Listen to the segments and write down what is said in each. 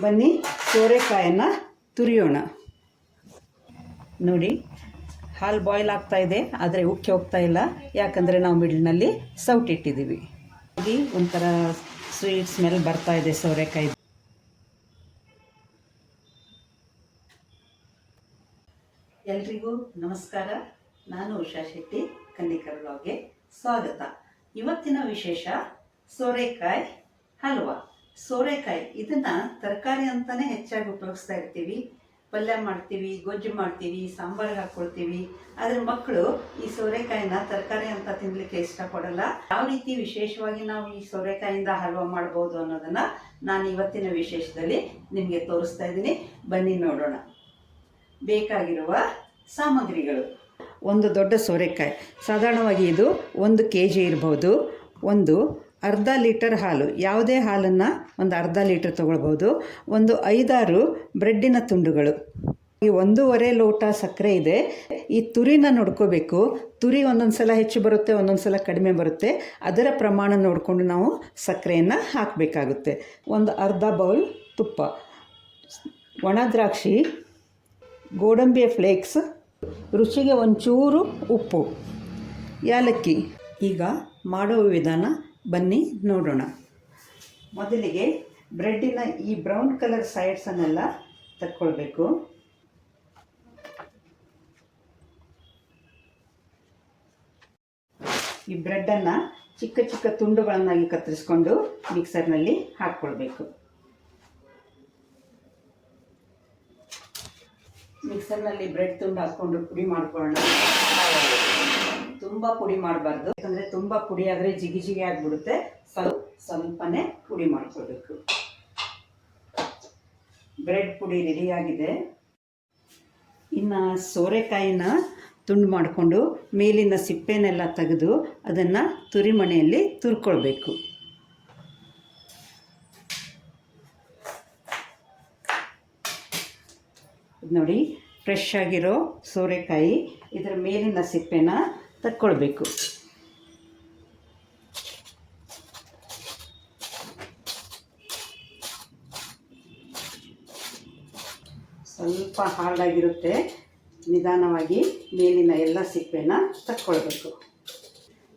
ಬನ್ನಿ, ಸೋರೆಕಾಯನ್ನು ತುರಿಯೋಣ. ನೋಡಿ, ಹಾಲು ಬಾಯ್ಲ್ ಆಗ್ತಾ ಇದೆ, ಆದರೆ ಉಕ್ಕಿ ಹೋಗ್ತಾ ಇಲ್ಲ. ಯಾಕಂದರೆ ನಾವು ಮಿಡ್ಲ್ನಲ್ಲಿ ಸೌಟ್ ಇಟ್ಟಿದ್ದೀವಿ. ಹಾಗೆ ಒಂಥರ ಸ್ವೀಟ್ ಸ್ಮೆಲ್ ಬರ್ತಾ ಇದೆ ಸೋರೆಕಾಯಿ. ಎಲ್ರಿಗೂ ನಮಸ್ಕಾರ. ನಾನು ಉಷಾ ಶೆಟ್ಟಿ ಕನ್ನಿಕರ್ ಬ್ಲಾಗ್ಗೆ ಸ್ವಾಗತ. ಇವತ್ತಿನ ವಿಶೇಷ ಸೋರೆಕಾಯಿ ಹಲ್ವಾ. ಸೋರೆಕಾಯಿ, ಇದನ್ನ ತರಕಾರಿ ಅಂತಾನೆ ಹೆಚ್ಚಾಗಿ ಉಪಯೋಗಿಸ್ತಾ ಇರ್ತೀವಿ. ಪಲ್ಯ ಮಾಡ್ತೀವಿ, ಗೊಜ್ಜು ಮಾಡ್ತೀವಿ, ಸಾಂಬಾರ್ಗೆ ಹಾಕ್ಕೊಳ್ತೀವಿ ಆದ್ರೆ ಮಕ್ಕಳು ಈ ಸೋರೆಕಾಯಿನ ತರಕಾರಿ ಅಂತ ತಿನ್ಲಿಕ್ಕೆ ಇಷ್ಟಪಡಲ್ಲ. ಯಾವ ರೀತಿ ವಿಶೇಷವಾಗಿ ನಾವು ಈ ಸೋರೆಕಾಯಿಂದ ಹಲ್ವಾ ಮಾಡ್ಬೋದು ಅನ್ನೋದನ್ನ ನಾನು ಇವತ್ತಿನ ವಿಶೇಷದಲ್ಲಿ ನಿಮಗೆ ತೋರಿಸ್ತಾ ಇದ್ದೀನಿ. ಬನ್ನಿ ನೋಡೋಣ. ಬೇಕಾಗಿರುವ ಸಾಮಗ್ರಿಗಳು. ಒಂದು ದೊಡ್ಡ ಸೋರೆಕಾಯಿ. ಸಾಧಾರಣವಾಗಿ ಇದು ಒಂದು ಕೆ ಜಿ ಇರ್ಬೋದು. ಒಂದು ಅರ್ಧ ಲೀಟರ್ ಹಾಲು, ಯಾವುದೇ ಹಾಲನ್ನು ಒಂದು ಅರ್ಧ ಲೀಟರ್ ತೊಗೊಳ್ಬೋದು ಒಂದು ಐದಾರು ಬ್ರೆಡ್ಡಿನ ತುಂಡುಗಳು. ಈ ಒಂದೂವರೆ ಲೋಟ ಸಕ್ಕರೆ ಇದೆ. ಈ ತುರಿನ ನೋಡ್ಕೋಬೇಕು. ತುರಿ ಒಂದೊಂದು ಸಲ ಹೆಚ್ಚು ಬರುತ್ತೆ, ಒಂದೊಂದು ಸಲ ಕಡಿಮೆ ಬರುತ್ತೆ. ಅದರ ಪ್ರಮಾಣ ನೋಡಿಕೊಂಡು ನಾವು ಸಕ್ಕರೆಯನ್ನು ಹಾಕಬೇಕಾಗುತ್ತೆ. ಒಂದು ಅರ್ಧ ಬೌಲ್ ತುಪ್ಪ, ಒಣ ದ್ರಾಕ್ಷಿ ಗೋಡಂಬಿಯ ಫ್ಲೇಕ್ಸ್, ರುಚಿಗೆ ಒಂಚೂರು ಉಪ್ಪು, ಯಾಲಕ್ಕಿ. ಈಗ ಮಾಡುವ ವಿಧಾನ ಬನ್ನಿ ನೋಡೋಣ. ಮೊದಲಿಗೆ ಬ್ರೆಡ್ಡಿನ ಈ ಬ್ರೌನ್ ಕಲರ್ ಸೈಡ್ಸನ್ನೆಲ್ಲ ತಕ್ಕೊಳ್ಬೇಕು. ಈ ಬ್ರೆಡ್ಡನ್ನು ಚಿಕ್ಕ ಚಿಕ್ಕ ತುಂಡುಗಳನ್ನಾಗಿ ಕತ್ತರಿಸ್ಕೊಂಡು ಮಿಕ್ಸರ್ನಲ್ಲಿ ಹಾಕ್ಕೊಳ್ಬೇಕು. ಮಿಕ್ಸರ್ನಲ್ಲಿ ಬ್ರೆಡ್ ತುಂಡು ಹಾಕ್ಕೊಂಡು ಪುಡಿ ಮಾಡ್ಕೊಳ್ಳೋಣ. ತುಂಬ ಪುಡಿ ಮಾಡಬಾರ್ದು. ಯಾಕಂದರೆ ತುಂಬ ಪುಡಿ ಆದರೆ ಜಿಗಿ ಜಿಗಿ ಆಗಿಬಿಡುತ್ತೆ. ಸ್ವಲ್ಪ, ಸ್ವಲ್ಪನೇ ಪುಡಿ ಮಾಡ್ಕೋಬೇಕು ಬ್ರೆಡ್ ಪುಡಿ ರೆಡಿಯಾಗಿದೆ ಇನ್ನು ಸೋರೆಕಾಯಿನ ತುಂಡು ಮಾಡಿಕೊಂಡು ಮೇಲಿನ ಸಿಪ್ಪೆನೆಲ್ಲ ತೆಗೆದು ಅದನ್ನು ತುರಿಮಣೆಯಲ್ಲಿ ತುರ್ಕೊಳ್ಬೇಕು. ನೋಡಿ ಫ್ರೆಶ್ ಆಗಿರೋ ಸೋರೆಕಾಯಿ. ಇದರ ಮೇಲಿನ ಸಿಪ್ಪೆನ ತಕ್ಕೊಳ್ಬೇಕು. ಸ್ವಲ್ಪ ಹಾರ್ಡಾಗಿರುತ್ತೆ. ನಿಧಾನವಾಗಿ ಮೇಲಿನ ಎಲ್ಲ ಸಿಪ್ಪೆನ ತಕ್ಕೊಳ್ಬೇಕು.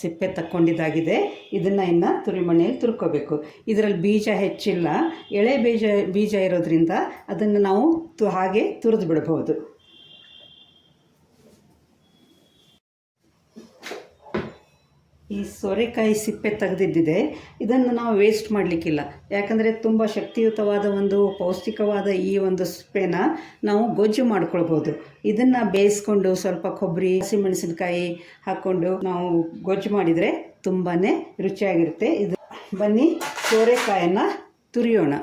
ಸಿಪ್ಪೆ ತಕ್ಕೊಂಡಿದ್ದಾಗಿದೆ. ಇದನ್ನು ಇನ್ನು ತುರಿಮಣೆಯಲ್ಲಿ ತುರ್ಕೋಬೇಕು. ಇದರಲ್ಲಿ ಬೀಜ ಹೆಚ್ಚಿಲ್ಲ. ಎಳೆ ಬೀಜ ಬೀಜ ಇರೋದ್ರಿಂದ ಅದನ್ನು ನಾವು ತು ಹಾಗೆ ತುರಿದು ಬಿಡ್ಬೋದು ಈ ಸೋರೆಕಾಯಿ ಸಿಪ್ಪೆ ತೆಗೆದಿದ್ದಿದೆ. ಇದನ್ನು ನಾವು ವೇಸ್ಟ್ ಮಾಡಲಿಕ್ಕಿಲ್ಲ. ಯಾಕಂದರೆ ತುಂಬ ಶಕ್ತಿಯುತವಾದ ಒಂದು ಪೌಷ್ಟಿಕವಾದ ಈ ಒಂದು ಸಿಪ್ಪೆನ ನಾವು ಗೊಜ್ಜು ಮಾಡ್ಕೊಳ್ಬೋದು. ಇದನ್ನು ಬೇಯಿಸ್ಕೊಂಡು ಸ್ವಲ್ಪ ಕೊಬ್ಬರಿ, ಹಸಿಮೆಣಸಿನಕಾಯಿ ಹಾಕ್ಕೊಂಡು ನಾವು ಗೊಜ್ಜು ಮಾಡಿದರೆ ತುಂಬಾ ರುಚಿಯಾಗಿರುತ್ತೆ. ಇದು ಬನ್ನಿ ಸೋರೆಕಾಯನ್ನು ತುರಿಯೋಣ.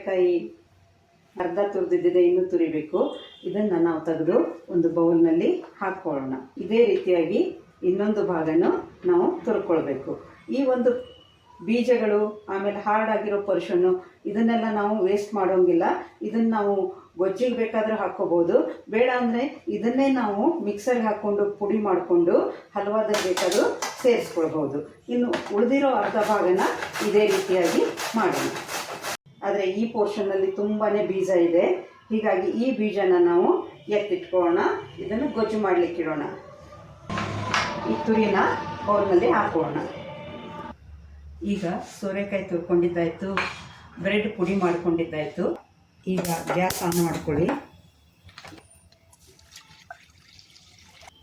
ಸೋರೆಕಾಯಿ ಅರ್ಧ ತುರಿದಿದ್ದಿದೆ, ಇನ್ನೂ ತುರಿಬೇಕು. ಇದನ್ನು ನಾವು ತೆಗೆದು ಒಂದು ಬೌಲ್ನಲ್ಲಿ ಹಾಕ್ಕೊಳ್ಳೋಣ ಇದೇ ರೀತಿಯಾಗಿ ಇನ್ನೊಂದು ಭಾಗನೂ ನಾವು ತುರ್ಕೊಳ್ಬೇಕು. ಈ ಒಂದು ಬೀಜಗಳು, ಆಮೇಲೆ ಹಾರ್ಡ್ ಆಗಿರೋ ಪರ್ಷನ್ನು ಇದನ್ನೆಲ್ಲ ನಾವು ವೇಸ್ಟ್ ಮಾಡೋಂಗಿಲ್ಲ. ಇದನ್ನು ನಾವು ಗೊಜ್ಜಿಗೆ ಬೇಕಾದರೂ ಹಾಕ್ಕೋಬೋದು. ಬೇಡ ಅಂದರೆ ಇದನ್ನೇ ನಾವು ಮಿಕ್ಸರ್ಗೆ ಹಾಕ್ಕೊಂಡು ಪುಡಿ ಮಾಡಿಕೊಂಡು ಹಲ್ವಾದಲ್ಲಿ ಬೇಕಾದರೂ ಸೇರಿಸ್ಕೊಳ್ಬೋದು. ಇನ್ನು ಉಳಿದಿರೋ ಅರ್ಧ ಭಾಗನ ಇದೇ ರೀತಿಯಾಗಿ ಮಾಡೋಣ. ಆದರೆ ಈ ಪೋರ್ಷನ್ನಲ್ಲಿ ತುಂಬಾ ಬೀಜ ಇದೆ. ಹೀಗಾಗಿ ಈ ಬೀಜನ ನಾವು ಎತ್ತಿಟ್ಕೊಳ್ಳೋಣ. ಇದನ್ನು ಗೊಜ್ಜು ಮಾಡಲಿಕ್ಕಿಡೋಣ ಈ ತುರಿನ ಬೌಲ್ನಲ್ಲಿ ಹಾಕೋಣ. ಈಗ ಸೋರೆಕಾಯಿ ತುರ್ಕೊಂಡಿದ್ದಾಯಿತು. ಬ್ರೆಡ್ ಪುಡಿ ಮಾಡ್ಕೊಂಡಿದ್ದಾಯಿತು. ಈಗ ಗ್ಯಾಸ್ ಆನ್ ಮಾಡ್ಕೊಳ್ಳಿ.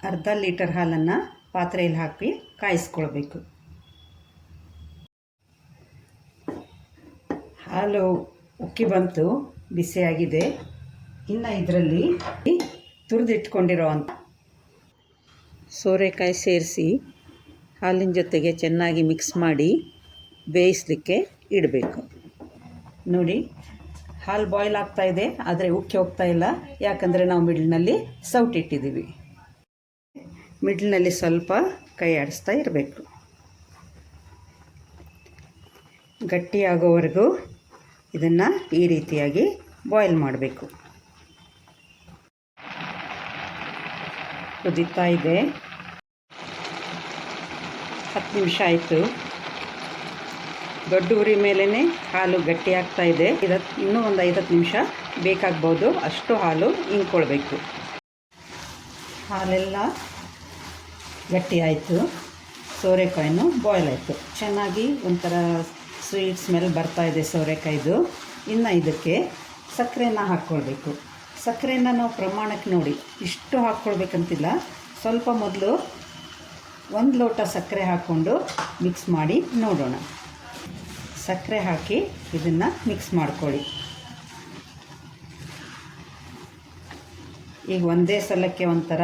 ಅರ್ಧ ಲೀಟರ್ ಹಾಲನ್ನು ಪಾತ್ರೆಯಲ್ಲಿ ಹಾಕಿ ಕಾಯಿಸ್ಕೊಳ್ಬೇಕು. ಹಾಲು ಉಕ್ಕಿ ಬಂತು ಬಿಸಿಯಾಗಿದೆ ಇನ್ನು ಇದರಲ್ಲಿ ತುರಿದಿಟ್ಕೊಂಡಿರೋ ಅಂತ. ಸೋರೆಕಾಯಿ ಸೇರಿಸಿ ಹಾಲಿನ ಜೊತೆಗೆ ಚೆನ್ನಾಗಿ ಮಿಕ್ಸ್ ಮಾಡಿ ಬೇಯಿಸಲಿಕ್ಕೆ ಇಡಬೇಕು. ನೋಡಿ, ಹಾಲು ಬಾಯ್ಲ್ ಆಗ್ತಾ ಇದೆ, ಆದರೆ ಉಕ್ಕಿ ಹೋಗ್ತಾ ಇಲ್ಲ. ಯಾಕಂದರೆ ನಾವು ಮಿಡ್ಲ್ನಲ್ಲಿ ಸೌಟ್ ಇಟ್ಟಿದ್ದೀವಿ. ಮಿಡ್ಲ್ನಲ್ಲಿ ಸ್ವಲ್ಪ ಕೈ ಆಡಿಸ್ತಾ ಇರಬೇಕು. ಗಟ್ಟಿಯಾಗೋವರೆಗೂ ಇದನ್ನು ಈ ರೀತಿಯಾಗಿ ಬಾಯ್ಲ್ ಮಾಡಬೇಕು. ಕುದೀತಾ ಇದೆ. ಹತ್ತು ನಿಮಿಷ ಆಯಿತು. ದೊಡ್ಡ ಉರಿ ಮೇಲೇ ಹಾಲು ಗಟ್ಟಿ ಆಗ್ತಾ ಇದೆ. ಇದತ್ತು ಇನ್ನೂ ಒಂದು ಐದತ್ತು ನಿಮಿಷ ಬೇಕಾಗ್ಬೋದು. ಅಷ್ಟು ಹಾಲು ಇಂಕೊಳ್ಬೇಕು ಹಾಲೆಲ್ಲ ಗಟ್ಟಿ ಆಯಿತು. ಸೋರೆಕಾಯಿನೂ ಬಾಯ್ಲ್ ಆಯಿತು. ಚೆನ್ನಾಗಿ ಒಂಥರ ಸ್ವೀಟ್ ಸ್ಮೆಲ್ ಬರ್ತಾ ಇದೆ ಸೋರೆಕಾಯ್ದು. ಇನ್ನು ಇದಕ್ಕೆ ಸಕ್ಕರೆನ ಹಾಕ್ಕೊಳ್ಬೇಕು. ಸಕ್ಕರೆನ ನಾವು ಪ್ರಮಾಣಕ್ಕೆ ನೋಡಿ, ಇಷ್ಟು ಹಾಕ್ಕೊಳ್ಬೇಕಂತಿಲ್ಲ. ಸ್ವಲ್ಪ ಮೊದಲು ಒಂದು ಲೋಟ ಸಕ್ಕರೆ ಹಾಕ್ಕೊಂಡು ಮಿಕ್ಸ್ ಮಾಡಿ ನೋಡೋಣ. ಸಕ್ಕರೆ ಹಾಕಿ ಇದನ್ನು ಮಿಕ್ಸ್ ಮಾಡ್ಕೊಳ್ಳಿ. ಈಗ ಒಂದೇ ಸಲಕ್ಕೆ ಒಂಥರ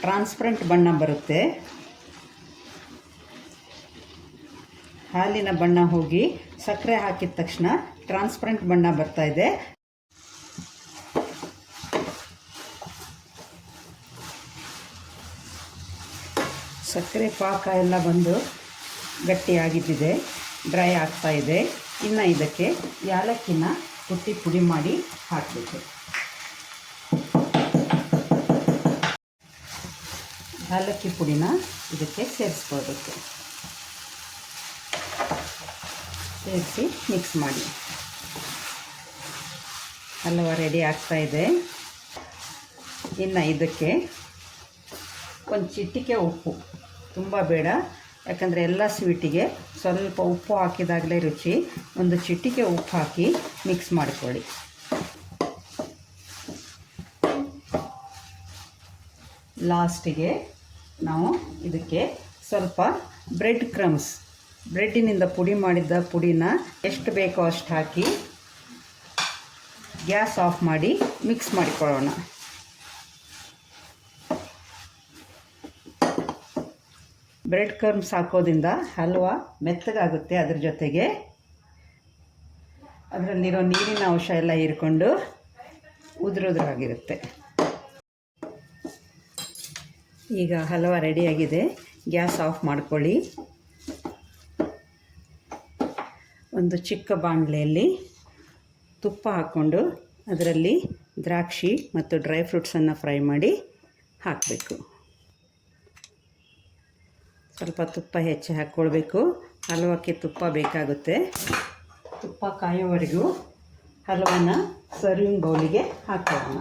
ಟ್ರಾನ್ಸ್ಪರೆಂಟ್ ಬಣ್ಣ ಬರುತ್ತೆ. ಹಾಲಿನ ಬಣ್ಣ ಹೋಗಿ ಸಕ್ಕರೆ ಹಾಕಿದ ತಕ್ಷಣ ಟ್ರಾನ್ಸ್ಪರೆಂಟ್ ಬಣ್ಣ ಬರ್ತಾ ಇದೆ. ಸಕ್ಕರೆ ಪಾಕ ಎಲ್ಲ ಬಂದು ಗಟ್ಟಿಯಾಗಿದ್ದಿದೆ ಡ್ರೈ ಆಗ್ತಾ ಇದೆ. ಇನ್ನು ಇದಕ್ಕೆ ಯಾಲಕ್ಕಿನ ಕುಟ್ಟಿ ಪುಡಿ ಮಾಡಿ ಹಾಕಬೇಕು. ಯಾಲಕ್ಕಿ ಪುಡಿನ ಇದಕ್ಕೆ ಸೇರಿಸ್ಕೊಳ್ಬೇಕು. ಸೇರಿಸಿ ಮಿಕ್ಸ್ ಮಾಡಿ. ಹಲ್ವ ರೆಡಿ ಆಗ್ತಾ ಇದೆ. ಇನ್ನು ಇದಕ್ಕೆ ಒಂದು ಚಿಟಿಕೆ ಉಪ್ಪು. ತುಂಬ ಬೇಡ. ಯಾಕಂದರೆ ಎಲ್ಲ ಸ್ವೀಟಿಗೆ ಸ್ವಲ್ಪ ಉಪ್ಪು ಹಾಕಿದಾಗಲೇ ರುಚಿ. ಒಂದು ಚಿಟಿಕೆ ಉಪ್ಪು ಹಾಕಿ ಮಿಕ್ಸ್ ಮಾಡಿಕೊಳ್ಳಿ. ಲಾಸ್ಟಿಗೆ ನಾವು ಇದಕ್ಕೆ ಸ್ವಲ್ಪ ಬ್ರೆಡ್ ಕ್ರಮ್ಸ್ ಬ್ರೆಡ್ಡಿನಿಂದ ಪುಡಿ ಮಾಡಿದ್ದ ಪುಡಿನ ಎಷ್ಟು ಬೇಕೋ ಅಷ್ಟು ಹಾಕಿ ಗ್ಯಾಸ್ ಆಫ್ ಮಾಡಿ ಮಿಕ್ಸ್ ಮಾಡಿಕೊಳ್ಳೋಣ. ಬ್ರೆಡ್ ಕರ್ಮ್ಸ್ ಹಾಕೋದ್ರಿಂದ ಹಲ್ವಾ ಮೆತ್ತಗಾಗುತ್ತೆ ಅದ್ರ ಜೊತೆಗೆ. ಅದರಲ್ಲಿರೋ ನೀರಿನ ಅಂಶ ಎಲ್ಲ ಹೀರ್ಕೊಂಡು ಉದುರುದ್ರಾಗಿರುತ್ತೆ. ಈಗ ಹಲ್ವಾ ರೆಡಿಯಾಗಿದೆ. ಗ್ಯಾಸ್ ಆಫ್ ಮಾಡ್ಕೊಳ್ಳಿ. ಒಂದು ಚಿಕ್ಕ ಬಾಣಲೆಯಲ್ಲಿ ತುಪ್ಪ ಹಾಕ್ಕೊಂಡು ಅದರಲ್ಲಿ ದ್ರಾಕ್ಷಿ ಮತ್ತು ಡ್ರೈ ಫ್ರೂಟ್ಸನ್ನು ಫ್ರೈ ಮಾಡಿ ಹಾಕಬೇಕು. ಸ್ವಲ್ಪ ತುಪ್ಪ ಹೆಚ್ಚಿ ಹಾಕ್ಕೊಳ್ಬೇಕು. ಹಲ್ವಕ್ಕೆ ತುಪ್ಪ ಬೇಕಾಗುತ್ತೆ. ತುಪ್ಪ ಕಾಯೋವರೆಗೂ ಹಲ್ವನ ಸರ್ವಿಂಗ್ ಬೌಲಿಗೆ ಹಾಕೋಣ.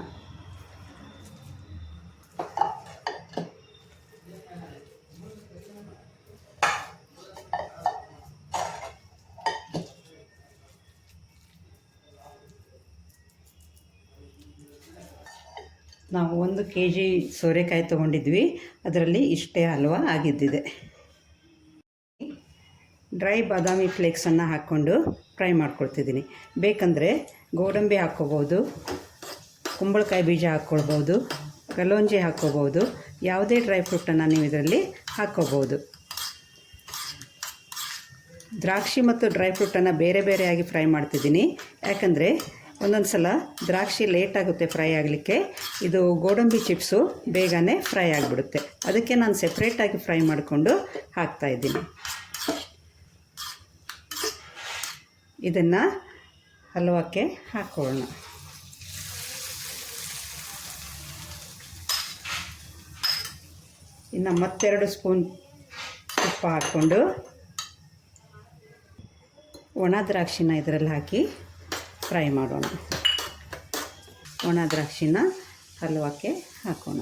ನಾವು ಒಂದು ಕೆ ಜಿ ಸೋರೆಕಾಯಿ ತೊಗೊಂಡಿದ್ವಿ. ಅದರಲ್ಲಿ ಇಷ್ಟೇ ಹಲ್ವ ಆಗಿದ್ದಿದೆ. ಡ್ರೈ ಬಾದಾಮಿ ಫ್ಲೇಕ್ಸನ್ನು ಹಾಕ್ಕೊಂಡು ಫ್ರೈ ಮಾಡ್ಕೊಳ್ತಿದ್ದೀನಿ. ಬೇಕಂದರೆ ಗೋಡಂಬಿ ಹಾಕ್ಕೋಬೋದು, ಕುಂಬಳಕಾಯಿ ಬೀಜ ಹಾಕ್ಕೊಳ್ಬೋದು ಕಲೋಂಜಿ ಹಾಕ್ಕೋಬೋದು, ಯಾವುದೇ ಡ್ರೈ ಫ್ರೂಟನ್ನು ನೀವು ಇದರಲ್ಲಿ ಹಾಕ್ಕೋಬೋದು. ದ್ರಾಕ್ಷಿ ಮತ್ತು ಡ್ರೈ ಫ್ರೂಟನ್ನು ಬೇರೆ ಬೇರೆಯಾಗಿ ಫ್ರೈ ಮಾಡ್ತಿದ್ದೀನಿ. ಯಾಕಂದರೆ ಒಂದೊಂದು ಸಲ ದ್ರಾಕ್ಷಿ ಲೇಟ್ ಆಗುತ್ತೆ ಫ್ರೈ ಆಗಲಿಕ್ಕೆ. ಇದು ಗೋಡಂಬಿ ಚಿಪ್ಸು, ಬೇಗನೆ ಫ್ರೈ ಆಗಿಬಿಡುತ್ತೆ. ಅದಕ್ಕೆ ನಾನು ಸೆಪ್ರೇಟಾಗಿ ಫ್ರೈ ಮಾಡಿಕೊಂಡು ಹಾಕ್ತಾಯಿದ್ದೀನಿ ಇದನ್ನು ಹಲ್ವಕ್ಕೆ ಹಾಕೊಳ್ಳೋಣ ಇನ್ನು ಮತ್ತೆರಡು ಸ್ಪೂನ್ ತುಪ್ಪ ಹಾಕ್ಕೊಂಡು ಒಣ ದ್ರಾಕ್ಷಿನ ಇದರಲ್ಲಿ ಹಾಕಿ ಫ್ರೈ ಮಾಡೋಣ. ಒಣ ದ್ರಾಕ್ಷಿನ ಹಲ್ವಕ್ಕೆ ಹಾಕೋಣ.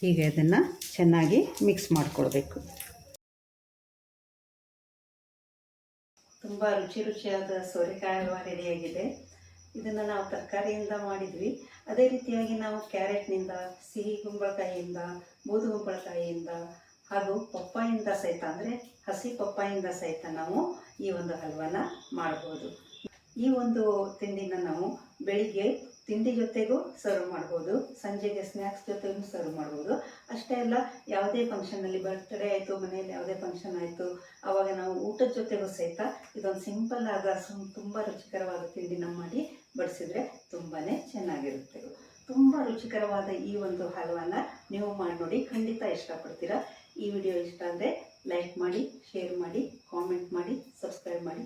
ಹೀಗೆ ಅದನ್ನು ಚೆನ್ನಾಗಿ ಮಿಕ್ಸ್ ಮಾಡಿಕೊಳ್ಬೇಕು. ತುಂಬ ರುಚಿ ರುಚಿಯಾದ ಸೋರೆಕಾಯಿ ಹಲ್ವಾ ರೆಡಿಯಾಗಿದೆ ಇದನ್ನು ನಾವು ತರಕಾರಿಯಿಂದ ಮಾಡಿದ್ವಿ. ಅದೇ ರೀತಿಯಾಗಿ ನಾವು ಕ್ಯಾರೆಟ್ನಿಂದ, ಸಿಹಿ ಕುಂಬಳಕಾಯಿಯಿಂದ, ಬೂದು ಕುಂಬಳಕಾಯಿಯಿಂದ ಹಾಗೂ ಪಪ್ಪಾಯಿಂದ ಸಹಿತ ಅಂದರೆ ಹಸಿ ಪಪ್ಪಾಯಿಂದ ಸಹಿತ ನಾವು ಈ ಒಂದು ಹಲ್ವನ ಮಾಡ್ಬೋದು. ಈ ಒಂದು ತಿಂಡಿನ ನಾವು ಬೆಳಿಗ್ಗೆ ತಿಂಡಿ ಜೊತೆಗೂ ಸರ್ವ್ ಮಾಡ್ಬೋದು, ಸಂಜೆಗೆ ಸ್ನ್ಯಾಕ್ಸ್ ಜೊತೆಗೂ ಸರ್ವ್ ಮಾಡ್ಬೋದು. ಅಷ್ಟೇ ಅಲ್ಲ, ಯಾವುದೇ ಫಂಕ್ಷನಲ್ಲಿ ಬರ್ತ್ಡೇ ಆಯಿತು, ಮನೆಯಲ್ಲಿ ಯಾವುದೇ ಫಂಕ್ಷನ್ ಆಯಿತು ಆವಾಗ ನಾವು ಊಟದ ಜೊತೆಗೂ ಸಹಿತ ಇದೊಂದು ಸಿಂಪಲ್ ಆದ, ಸುಮ್ ತುಂಬ ರುಚಿಕರವಾದ ತಿಂಡಿನ ಮಾಡಿ ಬಡಿಸಿದ್ರೆ ತುಂಬಾ ಚೆನ್ನಾಗಿರುತ್ತೆ. ತುಂಬ ರುಚಿಕರವಾದ ಈ ಒಂದು ಹಲ್ವನ ನೀವು ಮಾಡಿ ನೋಡಿ ಖಂಡಿತ ಇಷ್ಟಪಡ್ತೀರಾ. ಈ ವಿಡಿಯೋ ಇಷ್ಟ ಆದರೆ ಲೈಕ್ ಮಾಡಿ ಶೇರ್ ಮಾಡಿ ಕಾಮೆಂಟ್ ಮಾಡಿ ಸಬ್ಸ್ಕ್ರೈಬ್ ಮಾಡಿ.